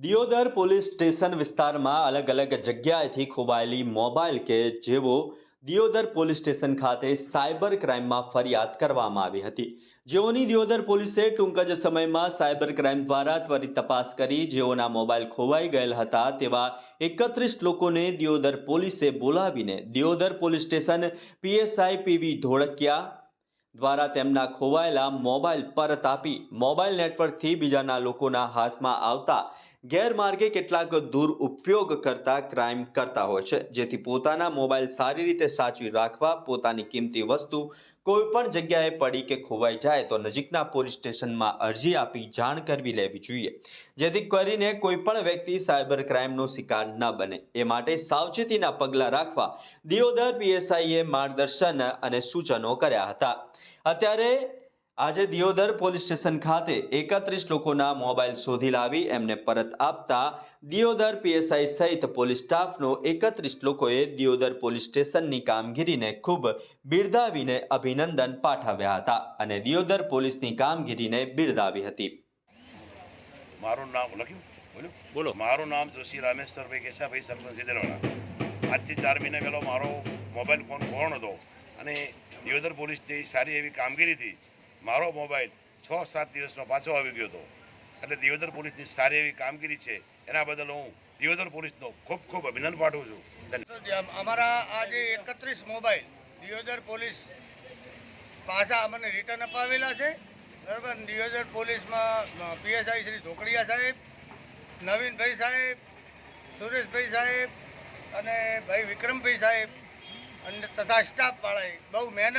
Deodar police station વિસ્તારમાં અલગ અલગ જગ્યાએથી ખોવાયેલી મોબાઈલ કે જેવો દિયોદર પોલીસ સ્ટેશન ખાતે સાયબર ક્રાઇમમાં ફરિયાદ કરવામાં આવી હતી. જેઓની દિયોદર પોલીસે ટૂંક જ સમયમાં સાયબર ક્રાઇમ દ્વારા ત્વરિત તપાસ કરી જેઓના મોબાઈલ ખોવાઈ ગયેલ હતા તેવા એકત્રીસ લોકોને દિયોદર પોલીસે બોલાવીને Deodar police station PSI P V Dholakiya દ્વારા તેમના ખોવાયેલા મોબાઈલ પરત આપી મોબાઈલ નેટવર્કથી બીજાના લોકોના હાથમાં આવતા ગેરમાર્ગે કેટલાક દુરુપયોગ કરતા ક્રાઇમ કરતા હોય છે, જેથી પોતાના મોબાઈલ સારી રીતે સાચવી રાખવા, પોતાની કિંમતી વસ્તુ કોઈ પણ જગ્યાએ પડી કે ખોવાઈ જાય તો નજીકના પોલીસ સ્ટેશનમાં અરજી આપી જાણ કરવી લેવી જોઈએ. જેથી કરીને કોઈ પણ વ્યક્તિ સાયબર ક્રાઇમનો શિકાર ન બને. એ માટે સાવચેતીના પગલાં રાખવા દિયોદર પીએસઆઈએ માર્ગદર્શન અને સૂચનો કર્યા હતા. અત્યારે આજે દિયોદર પોલીસ સ્ટેશન ખાતે એકત્રીસ લોકોના મોબાઈલ શોધી લાવી એમને પરત આપતા દિયોદર પીએસઆઈ સહિત પોલીસ સ્ટાફનો એકત્રીસ લોકોએ દિયોદર પોલીસ સ્ટેશનની કામગીરીને ખૂબ બિરદાવીને અભિનંદન પાઠવ્યા હતા અને દિયોદર પોલીસની કામગીરીને બિરદાવી હતી. મારું નામ લખ્યું? બોલો બોલો. મારું નામ જોશી રામેશ્વરભાઈ કેશાભાઈ સરપંચ આજથી ચાર મહિના પહેલો મારો મોબાઈલ ફોન ફોન હતો અને દિયોદર પોલીસની સારી એવી કામગીરીથી મારો મોબાઈલ છ સાત દિવસમાં પાછો આવી ગયો હતો. એટલે દિયોદર પોલીસની સારી એવી કામગીરી છે, એના બદલ હું દિયોદર પોલીસનો ખૂબ ખૂબ અભિનંદન પાઠવું છું. અમારા આજે એકત્રીસ મોબાઈલ દિયોદર પોલીસ પાછા અમને રિટર્ન અપાવેલા છે, બરાબર? દિયોદર પોલીસમાં પીએસઆઈ શ્રી ધોકડિયા સાહેબ, નવીનભાઈ સાહેબ, સુરેશભાઈ સાહેબ અને ભાઈ વિક્રમભાઈ સાહેબ અને તથા સ્ટાફવાળાએ બહુ મહેનત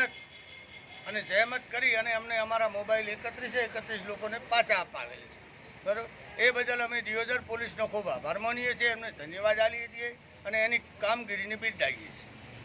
અને જહેમત કરી અને અમને અમારા મોબાઈલ એકત્રીસે એકત્રીસ લોકોને પાછા અપાવેલ છે. બરાબર? એ બદલ અમે દિયોદર પોલીસનો ખૂબ આભાર માનીએ છીએ, એમને ધન્યવાદ આપીએ છીએ અને એની કામગીરીને બિરદાવીએ છીએ.